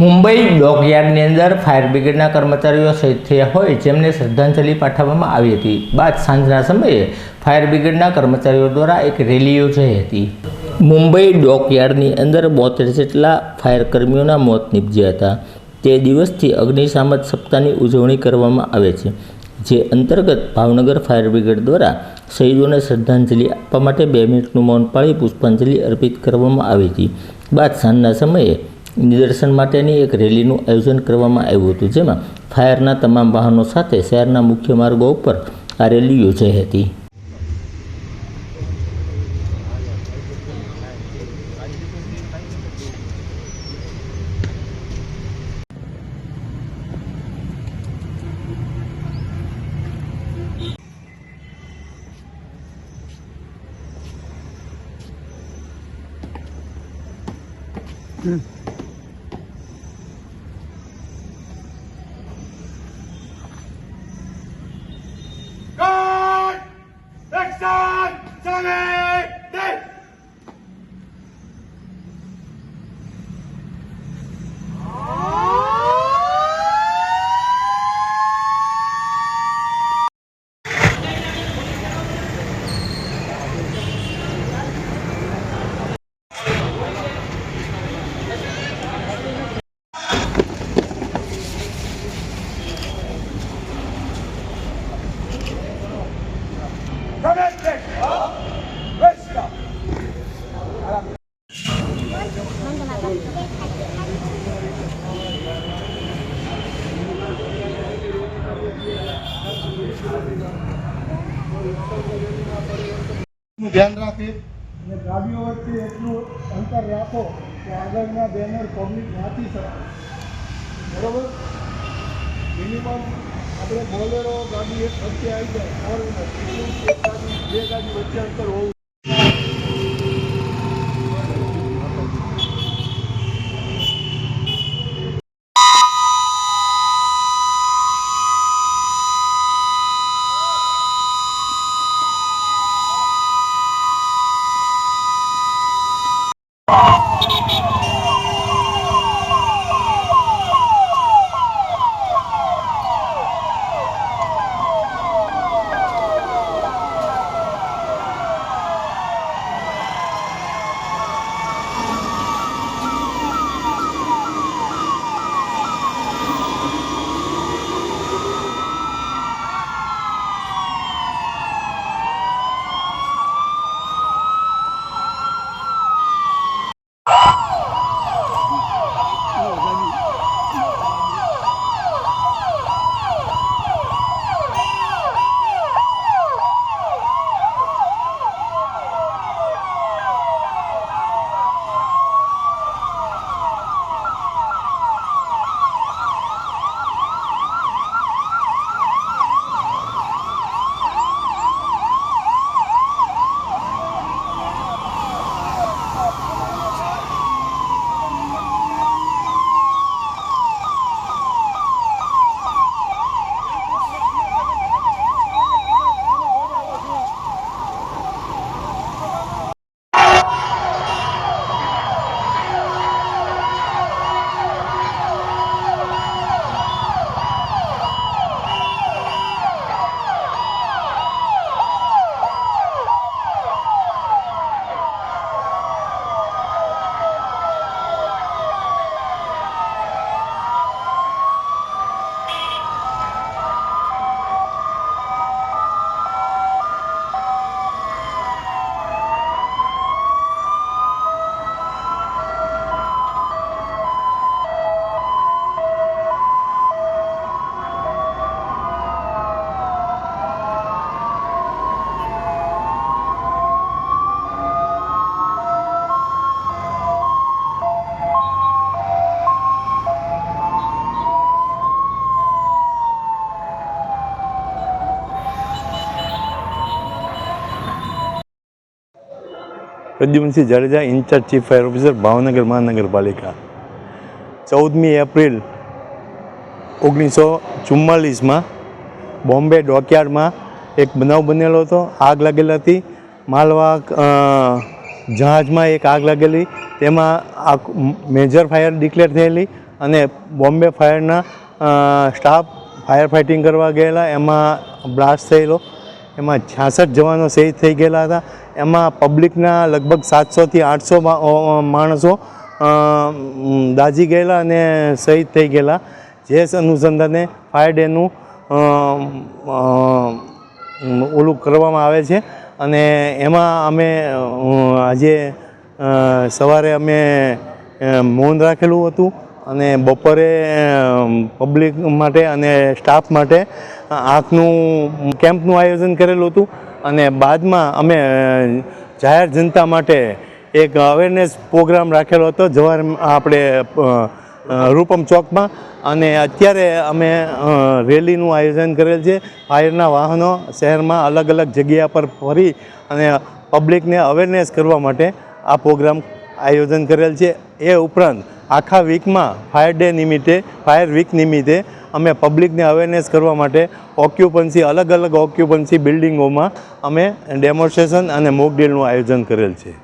મુંબઈ ડોકયાર્ડની અંદર ફાયર બ્રિગેડના કર્મચારીઓ શહીદ થયા હોય જેમને શ્રદ્ધાંજલિ પાઠવવામાં આવી હતી. બાદ સાંજના સમયે ફાયર બ્રિગેડના કર્મચારીઓ દ્વારા એક રેલી યોજાઈ હતી. મુંબઈ ડોકયાર્ડની અંદર બોતેર જેટલા ફાયર કર્મીઓના મોત નીપજ્યા હતા. તે દિવસથી અગ્નિશામક સપ્તાહની ઉજવણી કરવામાં આવે છે, જે અંતર્ગત ભાવનગર ફાયર બ્રિગેડ દ્વારા શહીદોને શ્રદ્ધાંજલિ આપવા માટે બે મિનિટનું મૌન પાળી પુષ્પાંજલિ અર્પિત કરવામાં આવી હતી. બાદ સાંજના સમયે નિદર્શન માટેની એક રેલીનું આયોજન કરવામાં આવ્યું હતું, જેમાં ફાયરના તમામ વાહનો સાથે શહેરના મુખ્ય માર્ગો ઉપર આ રેલી યોજાઈ હતી God! ધ્યાન રાખી અને ગાડીઓ વચ્ચે એટલું અંતર રાખો કે આગળના બેનર પબ્લિક વાંચી શકે. બરોબર? મિનિમમ આપણે બોલેરો ગાડી એક વચ્ચે આવી જાય. ફોર વ્હીલર બે ગાડી વચ્ચે અંતર હોવું Pradyumansinh Jadeja incharge chief fire officer, Bhavnagar મહાનગરપાલિકા. ચૌદમી એપ્રિલ ઓગણીસો ચુમ્માલીસમાં બોમ્બે ડોકયાર્ડમાં એક બનાવ બનેલો હતો. આગ લાગેલી હતી. માલવાહક જહાજમાં એક આગ લાગેલી. તેમાં આ મેજર ફાયર ડિક્લેર થયેલી અને બોમ્બે ફાયરના સ્ટાફ ફાયર ફાઇટિંગ કરવા ગયેલા. એમાં બ્લાસ્ટ થયેલો. એમાં છાસઠ જવાનો શહીદ થઈ ગયેલા હતા. એમાં પબ્લિકના લગભગ સાતસોથી આઠસો માણસો દાઝી ગયેલા અને શહીદ થઈ ગયેલા. જે અનુસંધાને ફાયર ડેનું ઓલું કરવામાં આવે છે. અને એમાં અમે આજે સવારે અમે મૌન રાખેલું હતું. અને બપોરે પબ્લિક માટે અને સ્ટાફ માટે આંખનું કેમ્પનું આયોજન કરેલું હતું. અને બાદમાં અમે જાહેર જનતા માટે એક અવેરનેસ પ્રોગ્રામ રાખેલો હતો જવાર આપણે રૂપમ ચોકમાં. અને અત્યારે અમે રેલીનું આયોજન કરેલ છે. ફાયરના વાહનો શહેરમાં અલગ અલગ જગ્યા પર ફરી અને પબ્લિકને અવેરનેસ કરવા માટે આ પ્રોગ્રામ આયોજન કરેલ છે. એ ઉપરાંત આખા વીકમાં ફાયર ડે નિમિત્તે, ફાયર વીક નિમિત્તે અમે પબ્લિકને અવેરનેસ કરવા માટે ઓક્યુપન્સી અલગ અલગ ઓક્યુપન્સી બિલ્ડિંગોમાં અમે ડેમોન્સ્ટ્રેશન અને મોક ડ્રીલનું આયોજન કરેલ છે.